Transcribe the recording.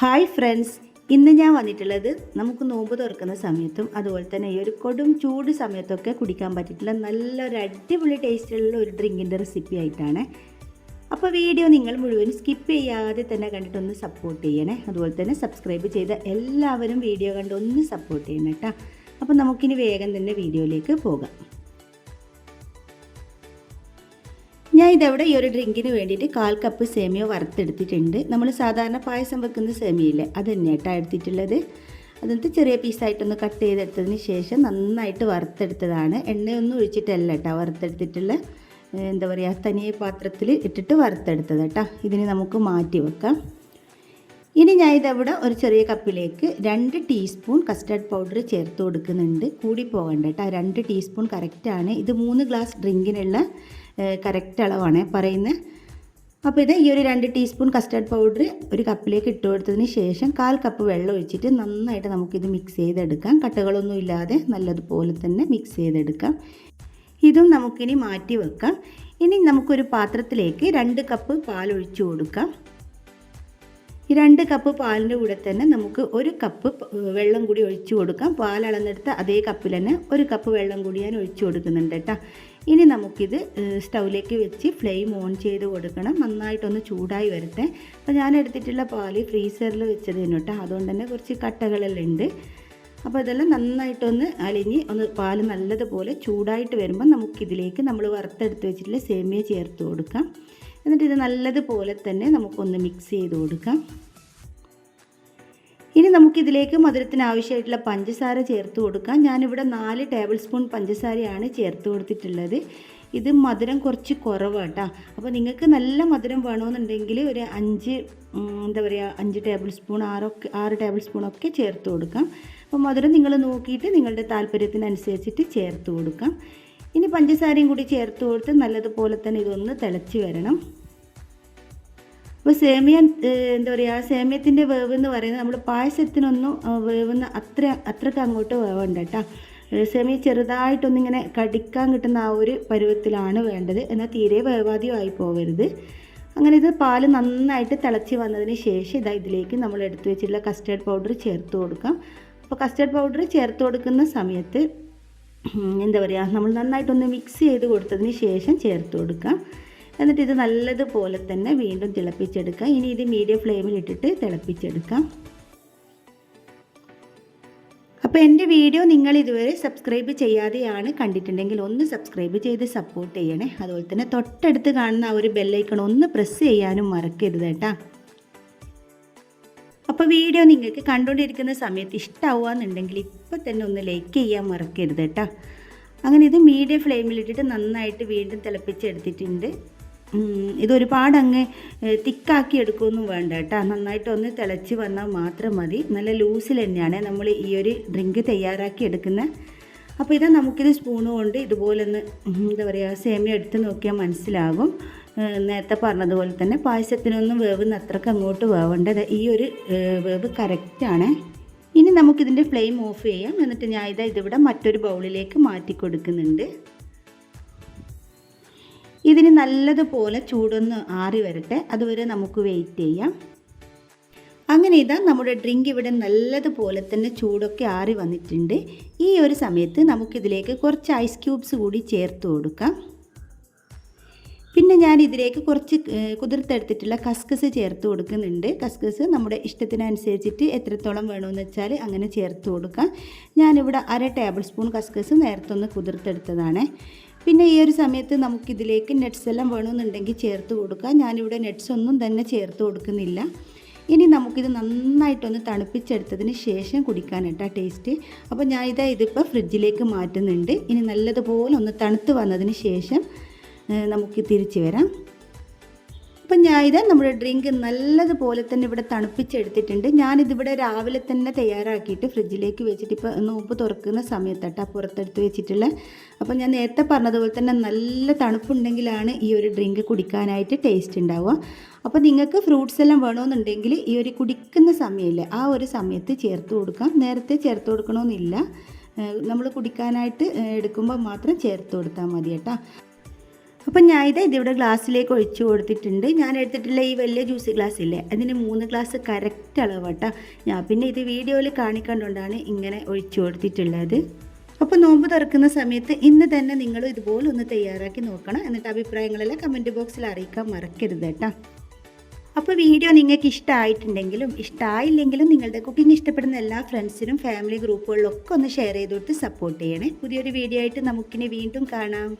Hi friends. ഇന്ന് ഞാൻ വന്നിട്ടുള്ളത് നമുക്ക് നോമ്പ് തുറക്കുന്ന സമയത്തും അതുപോലെ തന്നെ ഈ ഒരു കൊടും ചൂട് സമയത്തൊക്കെ കുടിക്കാൻ പറ്റിയിട്ടുള്ള നല്ലൊരു അടിപൊളി ടേസ്റ്റുള്ള ഒരു ഡ്രിങ്കിന്റെ റെസിപ്പി ആയിട്ടാണ്. അപ്പോൾ വീഡിയോ നിങ്ങൾ മുഴുവൻ സ്കിപ്പ് ചെയ്യാതെ തന്നെ കണ്ടിട്ടൊന്ന് സപ്പോർട്ട് ചെയ്യണേ. അതുപോലെ തന്നെ സബ്സ്ക്രൈബ് ചെയ്ത എല്ലാവരും വീഡിയോ കണ്ട് ഒന്ന് സപ്പോർട്ട് ചെയ്യണം കേട്ടോ. അപ്പോൾ നമുക്കിനി വേഗം തന്നെ വീഡിയോയിലേക്ക് പോകാം. ഞാൻ ഇതവിടെ ഈ ഒരു ഡ്രിങ്കിന് വേണ്ടിയിട്ട് കാൽ കപ്പ് സേമിയ വറുത്തെടുത്തിട്ടുണ്ട്. നമ്മൾ സാധാരണ പായസം വെക്കുന്ന സേമിയയില്ലേ? അത് തന്നെയായിട്ടാണ് എടുത്തിട്ടുള്ളത്. അതിനകത്ത് ചെറിയ പീസായിട്ടൊന്ന് കട്ട് ചെയ്തെടുത്തതിന് ശേഷം നന്നായിട്ട് വറുത്തെടുത്തതാണ്. എണ്ണയൊന്നും ഒഴിച്ചിട്ടല്ല കേട്ടോ വറുത്തെടുത്തിട്ടുള്ള എന്താ പറയുക തനിയെ പാത്രത്തിൽ ഇട്ടിട്ട് വറുത്തെടുത്തത് കേട്ടോ ഇതിന് നമുക്ക് മാറ്റി വെക്കാം. ഇനി ഞാൻ ഇതവിടെ ഒരു ചെറിയ കപ്പിലേക്ക് രണ്ട് ടീസ്പൂൺ കസ്റ്റർഡ് പൗഡർ ചേർത്ത് കൊടുക്കുന്നുണ്ട്. കൂടി പോകണ്ട കേട്ടോ രണ്ട് ടീസ്പൂൺ കറക്റ്റാണ്. ഇത് മൂന്ന് ഗ്ലാസ് ഡ്രിങ്കിനുള്ള കറക്റ്റ് അളവാണ് പറയുന്നത് അപ്പോൾ ഇത് ഈ ഒരു രണ്ട് ടീസ്പൂൺ കസ്റ്റർഡ് പൗഡർ ഒരു കപ്പിലേക്ക് ഇട്ട് കൊടുത്തതിന് ശേഷം കാൽ കപ്പ് വെള്ളം ഒഴിച്ചിട്ട് നന്നായിട്ട് നമുക്കിത് മിക്സ് ചെയ്തെടുക്കാം. കട്ടകളൊന്നും ഇല്ലാതെ നല്ലതുപോലെ തന്നെ മിക്സ് ചെയ്തെടുക്കാം. ഇതും നമുക്കിനി മാറ്റി വെക്കാം. ഇനി നമുക്കൊരു പാത്രത്തിലേക്ക് രണ്ട് കപ്പ് പാൽ ഒഴിച്ചു കൊടുക്കാം. ഈ രണ്ട് കപ്പ് പാലിന്റെ കൂടെ തന്നെ നമുക്ക് ഒരു കപ്പ് വെള്ളം കൂടി ഒഴിച്ചു കൊടുക്കാം. പാൽ അളന്നെടുത്ത് അതേ കപ്പിൽ തന്നെ ഒരു കപ്പ് വെള്ളം കൂടി ഞാൻ ഒഴിച്ചു കൊടുക്കുന്നുണ്ട് കേട്ടോ. ഇനി നമുക്കിത് സ്റ്റൗവിലേക്ക് വെച്ച് ഫ്ലെയിം ഓൺ ചെയ്ത് കൊടുക്കണം. നന്നായിട്ടൊന്ന് ചൂടായി വരട്ടെ. അപ്പോൾ ഞാൻ എടുത്തിട്ടുള്ള പാൽ ഫ്രീസറിൽ വെച്ചത് കേട്ടോ. അതുകൊണ്ട് തന്നെ കുറച്ച് കട്ടകളെല്ലാം ഉണ്ട്. അപ്പോൾ ഇതെല്ലാം നന്നായിട്ടൊന്ന് അലിഞ്ഞ് ഒന്ന് പാൽ നല്ലതുപോലെ ചൂടായിട്ട് വരുമ്പോൾ നമുക്കിതിലേക്ക് നമ്മൾ വറുത്തെടുത്ത് വെച്ചിട്ടുള്ള സേമിയ ചേർത്ത് കൊടുക്കാം. എന്നിട്ട് ഇത് നല്ലതുപോലെ തന്നെ നമുക്കൊന്ന് മിക്സ് ചെയ്ത് കൊടുക്കാം. ഇനി നമുക്കിതിലേക്ക് മധുരത്തിന് ആവശ്യമായിട്ടുള്ള പഞ്ചസാര ചേർത്ത് കൊടുക്കാം. ഞാനിവിടെ നാല് ടേബിൾ സ്പൂൺ പഞ്ചസാരയാണ് ചേർത്ത് കൊടുത്തിട്ടുള്ളത്. ഇത് മധുരം കുറച്ച് കുറവാട്ടോ. അപ്പോൾ നിങ്ങൾക്ക് നല്ല മധുരം വേണമെന്നുണ്ടെങ്കിൽ ഒരു അഞ്ച് എന്താ പറയുക അഞ്ച് ടേബിൾ സ്പൂൺ ആറൊക്കെ ആറ് ടേബിൾ സ്പൂണൊക്കെ ചേർത്ത് കൊടുക്കാം. അപ്പോൾ മധുരം നിങ്ങൾ നോക്കിയിട്ട് നിങ്ങളുടെ താല്പര്യത്തിനനുസരിച്ചിട്ട് ചേർത്ത് കൊടുക്കാം. ഇനി പഞ്ചസാരയും കൂടി ചേർത്ത് കൊടുത്ത് നല്ലതുപോലെ തന്നെ ഇതൊന്ന് തിളച്ച് വരണം. അപ്പോൾ സേമിയ എന്താ പറയുക സേമിയത്തിന്റെ വേവ് എന്ന് പറയുന്നത് നമ്മൾ പായസത്തിനൊന്നും വേവുന്ന അത്ര അത്രയ്ക്ക് അങ്ങോട്ട് വേവണ്ട കേട്ടോ സേമിയ ചെറുതായിട്ടൊന്നിങ്ങനെ കടിക്കാൻ കിട്ടുന്ന ആ ഒരു പരുവത്തിലാണ് വേണ്ടത്. എന്നാൽ തീരെ വേവാദ്യമായി പോകരുത് അങ്ങനെ ഇത് പാൽ നന്നായിട്ട് തിളച്ച് വന്നതിന് ശേഷം ഇതാ ഇതിലേക്ക് നമ്മൾ എടുത്തു വെച്ചിട്ടുള്ള കസ്റ്റേർഡ് പൗഡർ ചേർത്ത് കൊടുക്കാം. അപ്പോൾ കസ്റ്റേർഡ് പൗഡർ ചേർത്ത് കൊടുക്കുന്ന സമയത്ത് എന്താ പറയുക നമ്മൾ നന്നായിട്ടൊന്ന് മിക്സ് ചെയ്ത് കൊടുത്തതിന് ശേഷം ചേർത്ത് കൊടുക്കാം. എന്നിട്ട് ഇത് നല്ലതുപോലെ തന്നെ വീണ്ടും തിളപ്പിച്ചെടുക്കാം. ഇനി ഇത് മീഡിയം ഫ്ലെയിമിൽ ഇട്ടിട്ട് തിളപ്പിച്ചെടുക്കാം. അപ്പോൾ എന്റെ വീഡിയോ നിങ്ങൾ ഇതുവരെ സബ്സ്ക്രൈബ് ചെയ്യാതെയാണ് കണ്ടിട്ടുണ്ടെങ്കിൽ ഒന്ന് സബ്സ്ക്രൈബ് ചെയ്ത് സപ്പോർട്ട് ചെയ്യണേ. അതുപോലെ തന്നെ തൊട്ടടുത്ത് കാണുന്ന ആ ഒരു ബെല്ലൈക്കൺ ഒന്ന് പ്രസ് ചെയ്യാനും മറക്കരുത് കേട്ടോ. അപ്പോൾ വീഡിയോ നിങ്ങൾക്ക് കണ്ടുകൊണ്ടിരിക്കുന്ന സമയത്ത് ഇഷ്ടമാവുകയെന്നുണ്ടെങ്കിൽ ഇപ്പോൾ തന്നെ ഒന്ന് ലൈക്ക് ചെയ്യാൻ മറക്കരുത് കേട്ടോ. അങ്ങനെ ഇത് മീഡിയം ഫ്ലെയിമിലിട്ടിട്ട് നന്നായിട്ട് വീണ്ടും തിളപ്പിച്ചെടുത്തിട്ടുണ്ട്. ഇതൊരുപാട് അങ്ങ് തിക്കാക്കി എടുക്കുകയൊന്നും വേണ്ട കേട്ടോ. നന്നായിട്ട് ഒന്ന് തിളച്ച് വന്നാൽ മാത്രം മതി. നല്ല ലൂസിൽ തന്നെയാണ് നമ്മൾ ഈ ഒരു ഡ്രിങ്ക് തയ്യാറാക്കി എടുക്കുന്നത് അപ്പോൾ ഇത് നമുക്കിത് സ്പൂണ് കൊണ്ട് ഇതുപോലെ ഒന്ന് എന്താ പറയുക സേമിയ എടുത്ത് നോക്കിയാൽ മനസ്സിലാകും. നേരത്തെ പറഞ്ഞതുപോലെ തന്നെ പായസത്തിനൊന്നും വേവ് അത്രയ്ക്ക് അങ്ങോട്ട് വേവേണ്ടത് ഈ ഒരു വേവ് കറക്റ്റാണ് ഇനി നമുക്കിതിന്റെ ഫ്ലെയിം ഓഫ് ചെയ്യാം. എന്നിട്ട് ഞാൻ ഇതാ ഇതിവിടെ മറ്റൊരു ബൗളിലേക്ക് മാറ്റി കൊടുക്കുന്നുണ്ട് ഇതിന് നല്ലതുപോലെ ചൂടൊന്ന് ആറി വരട്ടെ. അതുവരെ നമുക്ക് വെയിറ്റ് ചെയ്യാം. അങ്ങനെ ഇതാ നമ്മുടെ ഡ്രിങ്ക് ഇവിടെ നല്ലതുപോലെ തന്നെ ചൂടൊക്കെ ആറി വന്നിട്ടുണ്ട്. ഈ ഒരു സമയത്ത് നമുക്കിതിലേക്ക് കുറച്ച് ഐസ് ക്യൂബ്സ് കൂടി ചേർത്ത് കൊടുക്കാം. പിന്നെ ഞാൻ ഇതിലേക്ക് കുറച്ച് കുതിർത്തെടുത്തിട്ടുള്ള കസ്കസ് ചേർത്ത് കൊടുക്കുന്നുണ്ട്. കസ്കസ് നമ്മുടെ ഇഷ്ടത്തിനനുസരിച്ചിട്ട് എത്രത്തോളം വേണമെന്ന് വെച്ചാൽ അങ്ങനെ ചേർത്ത് കൊടുക്കാം. ഞാനിവിടെ അര ടേബിൾ സ്പൂൺ കസ്കസ് നേരത്തെ ഒന്ന് കുതിർത്തെടുത്തതാണ്. പിന്നെ ഈ ഒരു സമയത്ത് നമുക്കിതിലേക്ക് നട്ട്സ് എല്ലാം വേണമെന്നുണ്ടെങ്കിൽ ചേർത്ത് കൊടുക്കാം. ഞാനിവിടെ നട്ട്സ് ഒന്നും തന്നെ ചേർത്ത് കൊടുക്കുന്നില്ല. ഇനി നമുക്കിത് നന്നായിട്ടൊന്ന് തണുപ്പിച്ചെടുത്തതിന് ശേഷം കുടിക്കാനിട്ടാ ടേസ്റ്റ് അപ്പോൾ ഞാൻ ഇതാ ഇതിപ്പോൾ ഫ്രിഡ്ജിലേക്ക് മാറ്റുന്നുണ്ട്. ഇനി നല്ലതുപോലെ ഒന്ന് തണുത്ത് വന്നതിന് ശേഷം നമുക്ക് തിരിച്ചു വരാം. അപ്പം ഞാൻ ഇത് നമ്മുടെ ഡ്രിങ്ക് നല്ലതുപോലെ തന്നെ ഇവിടെ തണുപ്പിച്ചെടുത്തിട്ടുണ്ട്. ഞാനിതിവിടെ രാവിലെ തന്നെ തയ്യാറാക്കിയിട്ട് ഫ്രിഡ്ജിലേക്ക് വെച്ചിട്ട് ഇപ്പോൾ നോമ്പ് തുറക്കുന്ന സമയത്തട്ടാ പുറത്തെടുത്ത് വെച്ചിട്ടുള്ള. അപ്പോൾ ഞാൻ നേരത്തെ പറഞ്ഞതുപോലെ തന്നെ നല്ല തണുപ്പുണ്ടെങ്കിലാണ് ഈ ഒരു ഡ്രിങ്ക് കുടിക്കാനായിട്ട് ടേസ്റ്റ് ഉണ്ടാവുക. അപ്പോൾ നിങ്ങൾക്ക് ഫ്രൂട്ട്സ് എല്ലാം വേണമെന്നുണ്ടെങ്കിൽ ഈ ഒരു കുടിക്കുന്ന സമയമില്ല ആ ഒരു സമയത്ത് ചേർത്ത് കൊടുക്കാം. നേരത്തെ ചേർത്ത് കൊടുക്കണമെന്നില്ല. നമ്മൾ കുടിക്കാനായിട്ട് എടുക്കുമ്പോൾ മാത്രം ചേർത്ത് കൊടുത്താൽ മതി കേട്ടോ അപ്പം ഞാൻ ഇത് ഇതിവിടെ ഗ്ലാസ്സിലേക്ക് ഒഴിച്ചു കൊടുത്തിട്ടുണ്ട്. ഞാൻ എടുത്തിട്ടുള്ള ഈ വലിയ ജ്യൂസ് ഗ്ലാസ് ഇല്ലേ അതിന് മൂന്ന് ഗ്ലാസ് കറക്റ്റ് അളവട്ടാ. ഞാൻ പിന്നെ ഇത് വീഡിയോയിൽ കാണിക്കണ്ടുകൊണ്ടാണ് ഇങ്ങനെ ഒഴിച്ചു കൊടുത്തിട്ടുള്ളത്. അപ്പോൾ നോമ്പ് തുറക്കുന്ന സമയത്ത് ഇന്ന് തന്നെ നിങ്ങൾ ഇതുപോലെ ഒന്ന് തയ്യാറാക്കി നോക്കണം എന്നിട്ട് അഭിപ്രായങ്ങളെല്ലാം കമന്റ് ബോക്സിൽ അറിയിക്കാൻ മറക്കരുത് കേട്ടോ. അപ്പോൾ വീഡിയോ നിങ്ങൾക്ക് ഇഷ്ടമായിട്ടുണ്ടെങ്കിലും ഇഷ്ടമായില്ലെങ്കിലും നിങ്ങളുടെ കുക്കിംഗ് ഇഷ്ടപ്പെടുന്ന എല്ലാ ഫ്രണ്ട്സിനും ഫാമിലി ഗ്രൂപ്പുകളിലൊക്കെ ഒന്ന് ഷെയർ ചെയ്തു കൊടുത്ത് സപ്പോർട്ട് ചെയ്യണേ. പുതിയൊരു വീഡിയോ ആയിട്ട് നമുക്കിനി വീണ്ടും കാണാം.